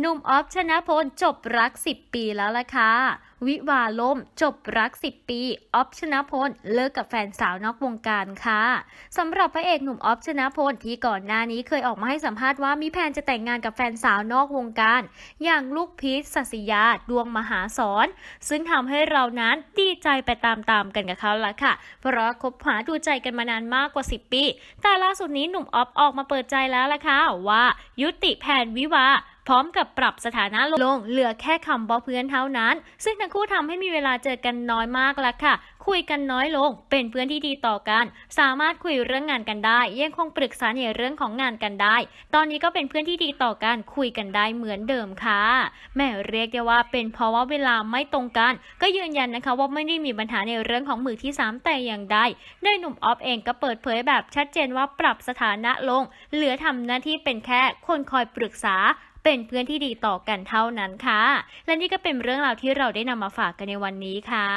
หนุ่มออฟชนะพลจบรัก 10 ปีแล้วล่ะค่ะ วิวาห์ล่มจบรัก 10 ปีออฟชนะพลเลิกกับแฟนสาวนอกวงการค่ะสำหรับพระเอกหนุ่มออฟชนะพลที่ก่อนหน้านี้เคยออกมาให้สัมภาษณ์ว่ามีแผนจะแต่งงานกับแฟนสาวนอกวงการ อย่างลูกพีชสัสยาดวงมหาสอนซึ่งทำให้เรานั้นดีใจไปตามๆกันกับเขาละค่ะ เพราะคบหาดูใจกันมานานมากกว่า 10 ปี แต่ล่าสุดนี้หนุ่มออฟออกมาเปิดใจแล้วล่ะค่ะว่า ยุติแผนวิวาห์ พร้อมกับปรับสถานะลง เหลือแค่คำว่าเพื่อนเท่านั้น ซึ่งทั้งคู่ทำให้มีเวลาเจอกันน้อยมากแล้วค่ะ คุยกันน้อยลง เป็นเพื่อนที่ดีต่อกัน สามารถคุยเรื่องงานกันได้ ยังคงปรึกษาในเรื่องของงานกันได้ ตอนนี้ก็เป็นเพื่อนที่ดีต่อกัน คุยกันได้เหมือนเดิมค่ะ แม่เรียกได้ว่าเป็นเพราะว่าเวลาไม่ตรงกัน ก็ยืนยันนะคะว่าไม่ได้มีปัญหาในเรื่องของมือที่สามแต่อย่างใดโดยหนุ่มออฟเองก็เปิดเผยแบบชัดเจนว่าปรับสถานะลง เหลือทำหน้าที่เป็นแค่คนคอยปรึกษา เป็นเพื่อนที่ดีต่อกันเท่านั้นค่ะ และนี่ก็เป็นเรื่องราวที่เราได้นำมาฝากกันในวันนี้ค่ะ